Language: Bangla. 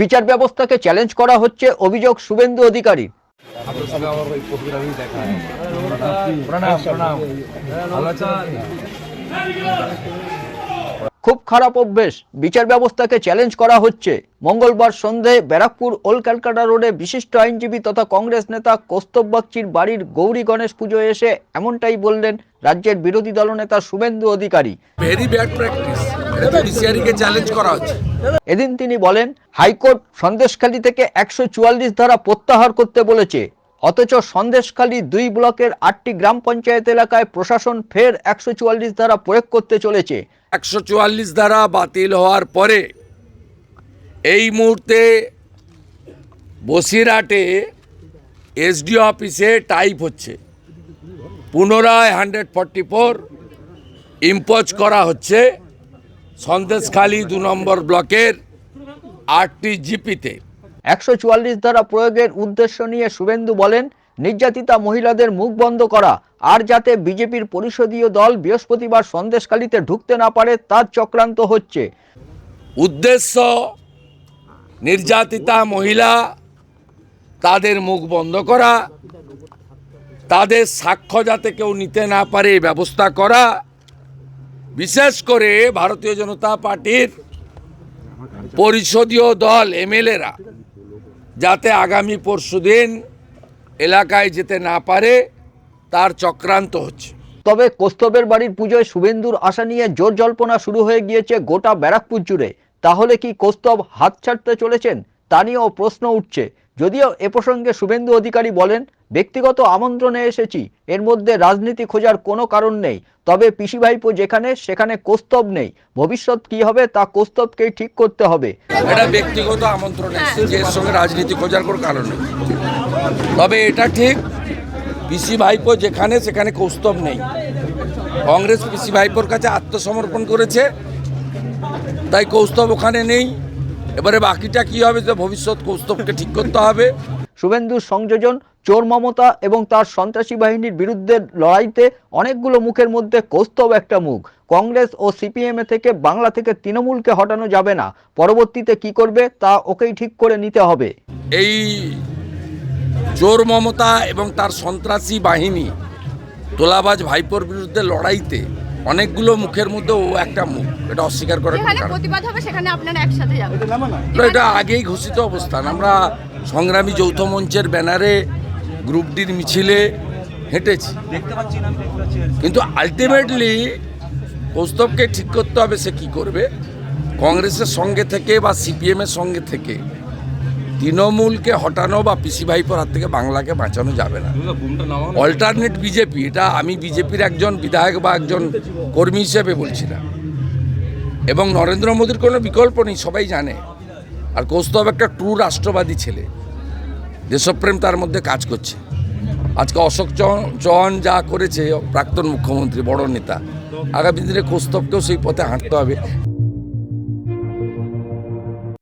বিচার ব্যবস্থাকে চ্যালেঞ্জ করা হচ্ছে অভিযোগ শুভেন্দু অধিকারী? খুব খারাপ অভ্যেস, বিচার ব্যবস্থাকে চ্যালেঞ্জ করা হচ্ছে। মঙ্গলবার সন্ধে ব্যারাকপুর ওল ক্যালকাটা রোডে বিশিষ্ট আইনজীবী তথা কংগ্রেস নেতা কৌস্তব বাগচির বাড়ির গৌরী গণেশ পুজোয় এসে এমনটাই বললেন রাজ্যের বিরোধী দলনেতা Suvendu Adhikari. Very bad practice জুডিশিয়ারিকে challenge করা হচ্ছে। এদিন তিনি বলেন হাইকোর্ট সন্দেশখালী থেকে একশো চুয়াল্লিশ ধারা প্রত্যাহার করতে বলেছে। অথচ সন্দেশখালী দুই ব্লকের আটটি গ্রাম পঞ্চায়েত এলাকায় প্রশাসন ফের একশো চুয়াল্লিশ ধারা প্রয়োগ করতে চলেছে। একশো চুয়াল্লিশ ধারা বাতিল হওয়ার পরে এই মুহূর্তে বসিরহাটে এসডিও অফিসে টাইপ হচ্ছে। পুনরায় হান্ড্রেড ফর্টি ফোর ইম্পোজ করা হচ্ছে। সন্দেশখালী দু নম্বর ব্লকের আটটি জিপিতে একশো চুয়াল্লিশ ধারা প্রয়োগের উদ্দেশ্য নিয়ে শুভেন্দু বলেন নির্যাতিতা মহিলাদের মুখ বন্ধ করা আর যাতে বিজেপির পরিষদীয় দল বৃহস্পতিবার সন্দেশখালীতে ঢুকতে না পারে তার চক্রান্ত হচ্ছে। উদ্দেশ্য নির্যাতিতা মহিলা তাদের মুখ বন্ধ করা তাদের সাক্ষ্য যাতে কেউ নিতে না পারে ব্যবস্থা করা বিশেষ করে ভারতীয় জনতা পার্টির পরিষদীয় দল এমএলএরা যাতে আগামী পরশুদিন এলাকায় যেতে না পারে, তার চক্রান্ত হচ্ছে। তবে কৌস্তবের বাড়ির পুজোয় শুভেন্দুর আশা নিয়ে জোর জল্পনা শুরু হয়ে গিয়েছে গোটা ব্যারাকপুর জুড়ে। তাহলে কি কৌস্তব হাত ছাড়তে চলেছেন? তা নিয়েও প্রশ্ন উঠছে। যদিও এ প্রসঙ্গে শুভেন্দু অধিকারী বলেন ব্যক্তিগত আমন্ত্রণে এসেছি এর মধ্যে রাজনীতি খোঁজার কোনো কারণ নেই তবে পিসি ভাইপো যেখানে সেখানে কৌস্তব নেই ভবিষ্যৎ কি হবে তা কৌস্তবকেই ঠিক করতে হবে। এটা ব্যক্তিগত আমন্ত্রণে এসেছে যে এর সঙ্গে রাজনীতি খোঁজার কোনো কারণ নেই। তবে এটা ঠিক পিসি ভাইপো যেখানে সেখানে কৌস্তব নেই। কংগ্রেস পিসি ভাইপোর কাছে আত্মসমর্পণ করেছে তাই কৌস্তব ওখানে নেই। এবারে বাকিটা কি হবে যে ভবিষ্যৎ কৌস্তবকে ঠিক করতে হবে। শুভেন্দুর সংযোজন চোর মমতা এবং তার সন্ত্রাসী বাহিনীর বিরুদ্ধে লড়াইতে অনেকগুলো মুখের মধ্যে কৌস্তব একটা মুখ। কংগ্রেস ও সিপিএম থেকে বাংলা থেকে তৃণমূলকে হটানো যাবে না। পরবর্তীতে কি করবে তা ওকেই ঠিক করে নিতে হবে। এই চোর মমতা এবং তার সন্ত্রাসী বাহিনী তোলাবাজ ভাইপোর বিরুদ্ধে লড়াইতে অনেকগুলো মুখের মধ্যে ও একটা মুখ এটা অস্বীকার করার কোনো যেখানে প্রতিবাদ হবে সেখানে আপনারা একসাথে যাবেন। তো এটা আগেই ঘোষিত অবস্থান। আমরা সংগ্রামী যৌথ মঞ্চের ব্যানারে গ্রুপ ডির মিছিলে হেঁটেছি। কিন্তু আলটিমেটলি কৌস্তবকে ঠিক করতে হবে সে কি করবে? কংগ্রেসের সঙ্গে থেকে বা সিপিএমের সঙ্গে থেকে তৃণমূলকে হটানো বা পিসি ভাইপোর হাত থেকে বাংলাকে বাঁচানো যাবে না। অল্টারনেট বিজেপি এটা আমি বিজেপির একজন বিধায়ক বা একজন কর্মী হিসেবে বলছি না। এবং নরেন্দ্র মোদীর কোনো বিকল্প নেই সবাই জানে। আর কৌস্তব একটা ট্রু রাষ্ট্রবাদী ছেলে। দেশপ্রেম তার মধ্যে কাজ করছে। আজকে অশোক চৌহান যা করেছে প্রাক্তন মুখ্যমন্ত্রী বড় নেতা আগামী দিনে কৌস্তবকেও সেই পথে হাঁটতে হবে।